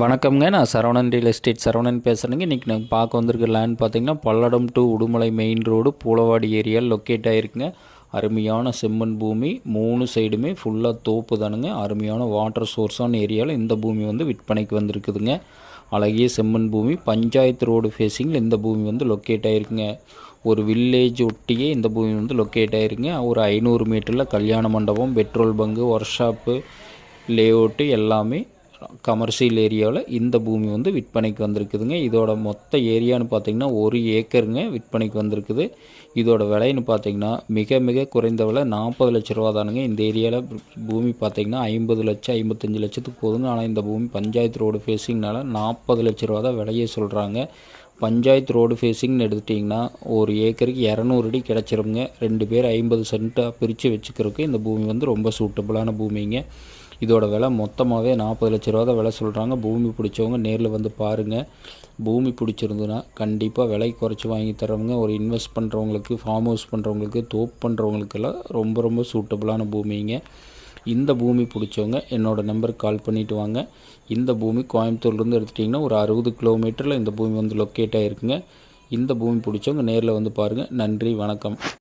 வணக்கம்ங்க. நான் Saravanan real estate Saravanan பேசுகிறேங்க இன்றைக்கி நாங்கள் பார்க்க வந்திருக்க லேண்ட் பார்த்தீங்கன்னா Palladam to Udumalai main road Poolavadi ஏரியாவில் லொக்கேட் ஆகிருக்குங்க அருமையான செம்மண் பூமி. மூணு சைடுமே ஃபுல்லாக தோப்பு தானுங்க. அருமையான வாட்டர் சோர்ஸான ஏரியாவில் இந்த பூமி வந்து விற்பனைக்கு வந்திருக்குதுங்க. அழகிய செம்மண் பூமி. பஞ்சாயத்து ரோடு ஃபேஸிங்கில் இந்த பூமி வந்து லொக்கேட் ஆகிருக்குங்க ஒரு வில்லேஜ் ஒட்டியே இந்த பூமி வந்து லொக்கேட் ஆகிருக்குங்க ஒரு ஐநூறு மீட்டரில் கல்யாண மண்டபம் petrol bunk work shop layout எல்லாமே கமர்ஷியல் ஏரியாவில் இந்த பூமி வந்து விற்பனைக்கு வந்திருக்குதுங்க. இதோட மொத்த ஏரியான்னு பார்த்திங்கன்னா ஒரு ஏக்கருங்க விற்பனைக்கு வந்திருக்குது. இதோட விலைன்னு பார்த்தீங்கன்னா மிக மிக குறைந்த விலை நாற்பது லட்ச ரூபா தானுங்க. இந்த ஏரியாவில் பூமி பார்த்தீங்கன்னா ஐம்பது லட்சம் ஐம்பத்தஞ்சு லட்சத்துக்கு போதுங்க ஆனால் இந்த பூமி பஞ்சாயத்து ரோடு ஃபேஸிங்னால நாற்பது லட்ச ரூபா தான் விலையே சொல்கிறாங்க பஞ்சாயத்து ரோடு ஃபேஸிங்னு எடுத்துட்டிங்கன்னா ஒரு ஏக்கருக்கு இரநூறு அடி கிடச்சிருங்க ரெண்டு பேர் ஐம்பது சென்ட்டாக பிரித்து வச்சுக்கிறதுக்கு இந்த பூமி வந்து ரொம்ப சூட்டபுளான பூமிங்க. இதோட விலை மொத்தமாகவே நாற்பது லட்ச ரூபா தான் விலை சொல்கிறாங்க பூமி பிடிச்சவங்க நேரில் வந்து பாருங்கள் பூமி பிடிச்சிருந்துன்னா கண்டிப்பாக விலை குறைச்சி வாங்கி தரவங்க ஒரு இன்வெஸ்ட் பண்ணுறவங்களுக்கு ஃபார்ம் ஹவுஸ் பண்ணுறவங்களுக்கு தோப் பண்ணுறவங்களுக்கெல்லாம் ரொம்ப ரொம்ப சூட்டபுளான பூமிங்க. இந்த பூமி பிடிச்சவங்க என்னோடய நம்பருக்கு கால் பண்ணிவிட்டு வாங்க. இந்த பூமி கோயம்புத்தூர்லேருந்து எடுத்துட்டிங்கன்னா ஒரு அறுபது கிலோமீட்டரில் இந்த பூமி வந்து லொக்கேட் ஆகிருக்குங்க இந்த பூமி பிடிச்சவங்க நேரில் வந்து பாருங்கள் நன்றி வணக்கம்.